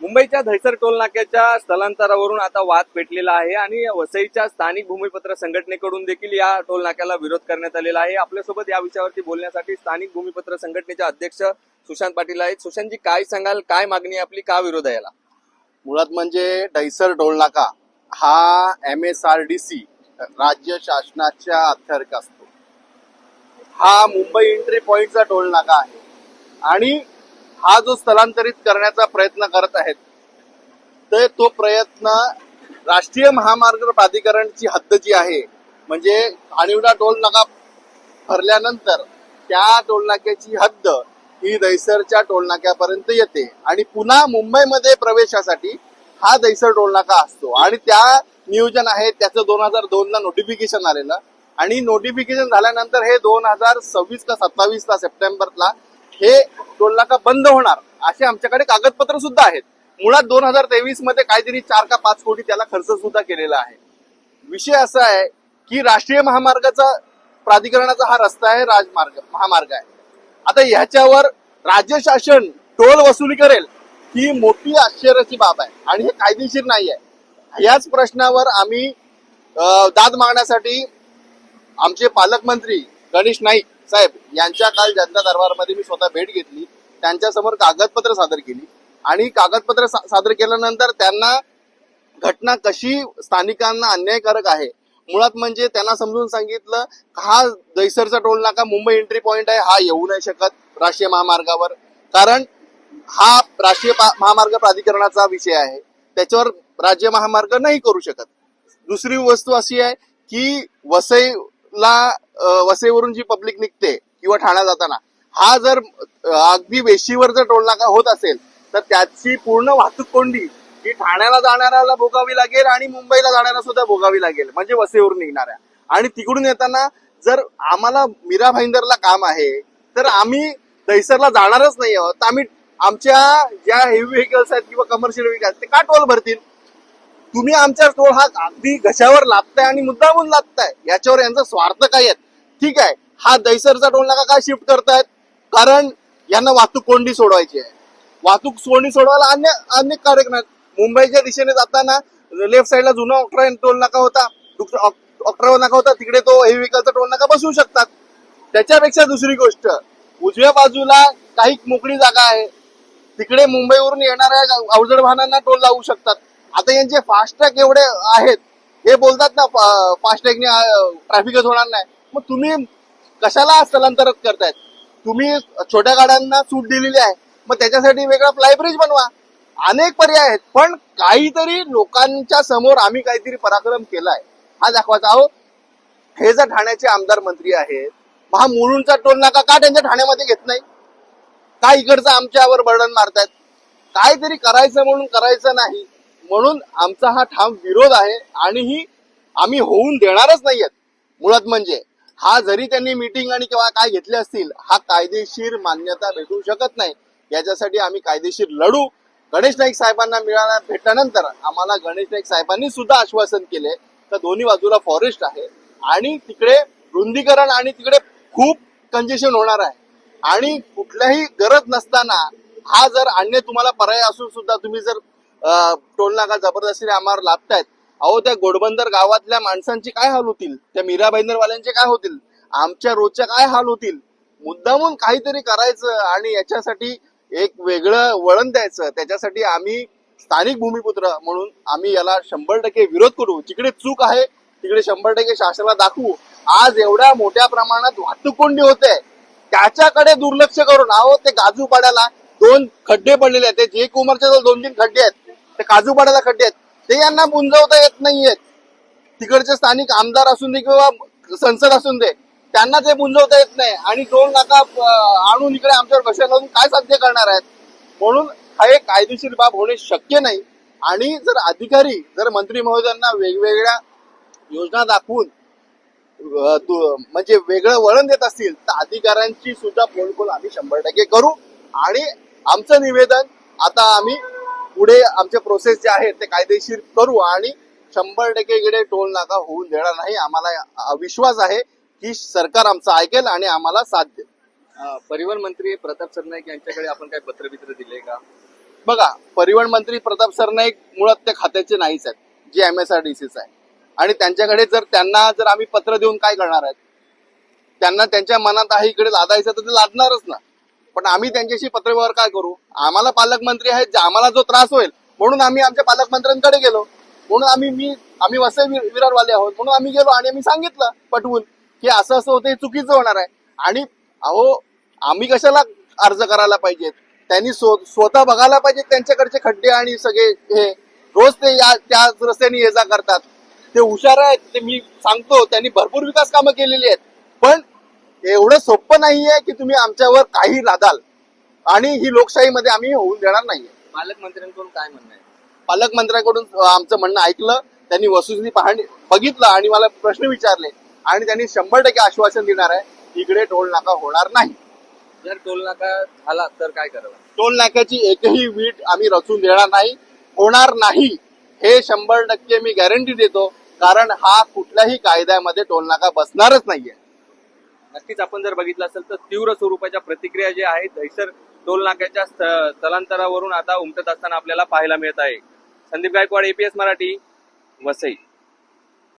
मुंबईच्या धैसर टोल नाक्याच्या स्थलांतरावरून आता वाद पेटलेला आहे आणि वसईच्या स्थानिक भूमिपत्र संघटनेकडून देखील या टोल नाक्याला विरोध करण्यात आलेला आहे. आपल्यासोबत या विषयावरती बोलण्यासाठी स्थानिक भूमिपत्र संघटनेचे अध्यक्ष सुशांत पाटील आहेत. सुशांतजी काय सांगाल? काय मागणी आपली? का विरोध आहे याला? मुळात म्हणजे डैसर टोलनाका हा M S R D C राज्य शासनाच्या अखत्यारीत असतो. हा मुंबई एंट्री पॉइंटचा टोलनाका आहे. आणि हा जो स्थलांतरित करण्याचा प्रयत्न करत आहेत तर तो प्रयत्न राष्ट्रीय महामार्ग प्राधिकरणची हद्द जी आहे म्हणजे आणिवडा टोल नाका भरल्यानंतर त्या टोलनाक्याची हद्द ही दैसरच्या टोलनाक्यापर्यंत येते. आणि पुन्हा मुंबईमध्ये प्रवेशासाठी हा दैसर टोलनाका असतो. आणि त्या नियोजन आहे त्याचं दोन हजार दोन ला नोटिफिकेशन आलेलं. आणि नोटिफिकेशन झाल्यानंतर हे दोन हजार सव्वीस का सत्तावीस ला सप्टेंबरला हे टोल नाका बंद होणार असे आमच्याकडे कागदपत्र सुद्धा आहेत. मुळात दोन हजार तेवीसमध्ये काहीतरी चार का पाच कोटी त्याला खर्च सुद्धा केलेला आहे. विषय असा आहे की राष्ट्रीय महामार्गाचा प्राधिकरणाचा हा रस्ता आहे राजमार्ग महामार्ग आहे. आता ह्याच्यावर राज्य शासन टोल वसुली करेल ही मोठी आश्चर्याची बाब आहे आणि हे कायदेशीर नाही आहे. याच प्रश्नावर आम्ही दाद मागण्यासाठी आमचे पालकमंत्री गणेश नाईक साहेब यांच्या काल जनता दरबारमध्ये मी स्वतः भेट घेतली त्यांच्यासमोर कागदपत्र सादर केली. आणि कागदपत्र सा- सादर केल्यानंतर त्यांना घटना कशी स्थानिकांना अन्यायकारक आहे मुळात म्हणजे त्यांना समजून सांगितलं हा दैसरचा टोल नाका मुंबई एंट्री पॉइंट आहे हा येऊ नाही शकत राष्ट्रीय महामार्गावर. कारण हा राष्ट्रीय पा- महामार्ग प्राधिकरणाचा विषय आहे त्याच्यावर राज्य महामार्ग नाही करू शकत. दुसरी वस्तू अशी आहे की वसईला वसईवरून जी पब्लिक निघते किंवा ठाणा जाताना हा जर अगदी वेशीवर जर टोलनाका होत असेल तर त्याची पूर्ण वाहतूक कोंडी ही ठाण्याला जाणाऱ्याला भोगावी लागेल आणि मुंबईला जाणाऱ्या सुद्धा भोगावी लागेल म्हणजे वसईवरून निघणाऱ्या. आणि तिकडून येताना जर आम्हाला मीरा भाईंदरला काम आहे तर आम्ही दैसरला जाणारच नाही आहोत. तर आम्ही आमच्या ज्या हेवी व्हेकल्स आहेत किंवा कमर्शियल व्हेकल्स ते का टोल भरतील? तुम्ही आमच्या टोल हा अगदी घशावर लादताय आणि मुद्दामून लादताय. याच्यावर यांचा स्वार्थ काय आहेत ठीक आहे. हा दैसरचा टोल नाका काय शिफ्ट करतायत? कारण यांना वाहतूक कोंडी सोडवायची आहे. वाहतूक कोंडी सोडवायला अन्य अनेक कार्यक्रम आहेत. मुंबईच्या दिशेने जाताना लेफ्ट साईडला जुना ऑक्ट्रा टोल नाका होता ऑक्ट्रा नाका होता तिकडे तो हेवी व्हेकलचा टोल नाका बसवू शकतात. त्याच्यापेक्षा दुसरी गोष्ट उजव्या बाजूला काही मोकळी जागा आहे. तिकडे मुंबईवरून येणाऱ्या अवजड वाहनांना टोल लावू शकतात. आता यांचे फास्टॅग एवढे आहेत. हे बोलतात ना फास्टॅगने ट्रॅफिकच होणार नाही. मग तुम्ही कशाला स्थलांतरित करतायत? तुम्ही छोट्या गाड्यांना सूट दिलेली आहे. मग त्याच्यासाठी वेगळा फ्लायब्रिज बनवा. अनेक पर्याय आहेत पण काहीतरी लोकांच्या समोर आम्ही काहीतरी पराक्रम केलाय. हा दाखवायचा अहो हे जर ठाण्याचे आमदार मंत्री आहेत महा हा मुलुंडचा टोल नाका का त्यांच्या ठाण्यामध्ये घेत नाही? का इकडचं आमच्यावर बर्डन मारतायत? काहीतरी करायचं म्हणून करायचं नाही म्हणून आमचा हा ठाम विरोध आहे आणि ही आम्ही होऊन देणारच नाहीयेत. मुळात म्हणजे हा जरी त्यांनी मीटिंग आणि किंवा काय घेतले असतील हा कायदेशीर मान्यता भेटू शकत नाही. याच्यासाठी आम्ही कायदेशीर लढू. गणेश नाईक साहेबांना मिळाल्या भेटल्यानंतर आम्हाला गणेश नाईक साहेबांनी सुद्धा आश्वासन केले. तर दोन्ही बाजूला फॉरेस्ट आहे. आणि तिकडे रुंदीकरण आणि तिकडे खूप कंजेशन होणार आहे. आणि कुठल्याही गरज नसताना हा जर अन्य तुम्हाला पर्याय असून सुद्धा तुम्ही जर टोल नाका जबरदस्तीने आम्हाला लाभतायत अहो त्या गोडबंदर गावातल्या माणसांचे काय हाल होतील? त्या मीरा वाल्यांचे काय होतील? आमच्या रोजच्या काय हाल होतील? मुद्दामून काहीतरी करायचं आणि याच्यासाठी एक वेगळं वळण द्यायचं. त्याच्यासाठी आम्ही स्थानिक भूमिपुत्र म्हणून आम्ही याला शंभर टक्के विरोध करू. जिकडे चूक आहे तिकडे शंभर टक्के शासनाला दाखवू. आज एवढ्या मोठ्या प्रमाणात वाहतूक कोंडी होते. त्याच्याकडे दुर्लक्ष करून अहो ते गाजूपाड्याला दोन खड्डे पडलेले आहेत. ते जे कुमारच्या दोन तीन खड्डे आहेत. ते काजूपाड्याला खड्डे आहेत. ते यांना बुंजवता येत नाहीयेत तिकडचे स्थानिक आमदार असून दे किंवा संसद असून दे त्यांना ते बुंजवता येत नाही. आणि दोन नाका आणून इकडे आमच्यावर कशा लावून काय साध्य करणार आहेत? म्हणून हा एक कायदेशीर बाब होणे शक्य नाही. आणि जर अधिकारी जर मंत्री महोदयांना वेगवेगळ्या योजना दाखवून म्हणजे वेगळं वळण देत असतील तर अधिकाऱ्यांची सुद्धा फोन कॉल आम्ही शंभर टक्के करू. आणि आमचं निवेदन आता आम्ही पुढे आमचे प्रोसेस जे आहे ते कायदेशीर करू आणि शंभर टक्के इकडे टोल नाका होऊन देणार नाही. आम्हाला विश्वास आहे की सरकार आमचं ऐकेल आणि आम्हाला साथ देईल. परिवहन मंत्री प्रताप सरनाईक यांच्याकडे आपण काय पत्र बित्र दिले का? बघा परिवहन मंत्री प्रताप सरनाईक मुळात त्या खात्याचे नाहीच आहेत जे एम एस आर डी सीच आहे. आणि त्यांच्याकडे जर त्यांना जर आम्ही पत्र देऊन काय करणार आहेत? त्यांना त्यांच्या मनात आहे इकडे लादायचं तर ते लादणारच ना. पण आम्ही त्यांच्याशी पत्रव्यवहार काय करू? आम्हाला पालकमंत्री आहेत जे आम्हाला जो त्रास होईल म्हणून आम्ही आमच्या पालकमंत्र्यांकडे गेलो. म्हणून आम्ही मी आम्ही वसई विरारवाले आहोत म्हणून आम्ही गेलो आणि आम्ही सांगितलं पटवून की असं असं होतं हे चुकीचं होणार आहे. आणि अहो आम्ही कशाला अर्ज करायला पाहिजेत? त्यांनी स्वतः बघायला पाहिजे त्यांच्याकडचे खड्डे आणि सगळे हे. रोज ते या त्या रस्त्याने ये जा करतात. ते हुशार आहेत ते मी सांगतो त्यांनी भरपूर विकास कामं केलेली आहेत. पण एवढं सोपं नाहीये की तुम्ही आमच्यावर काही लादाल. आणि ही लोकशाहीमध्ये आम्ही होऊन देणार नाहीये. पालकमंत्र्यांकडून काय म्हणणं आहे? पालकमंत्र्यांकडून आमचं म्हणणं ऐकलं त्यांनी वस्तुस्थिती पाहणी बघितलं आणि मला प्रश्न विचारले आणि त्यांनी शंभर टक्के आश्वासन देणार आहे इकडे टोल नाका होणार नाही. जर टोल नाका झाला तर काय करावं? टोल नाक्याची एकही वीट आम्ही रचून देणार नाही होणार नाही. हे शंभर टक्के मी गॅरंटी देतो कारण हा कुठल्याही कायद्यामध्ये टोल नाका बसणारच नाहीये. नक्कीच आपण जर बघितलं असेल तर तीव्र स्वरूपाच्या प्रतिक्रिया ज्या आहेत दहिसर टोल नाक्याच्या स्थलांतरावरून आता उमटत असताना आपल्याला पाहायला मिळत आहे. संदीप गायकवाड एपीएस मराठी वसई.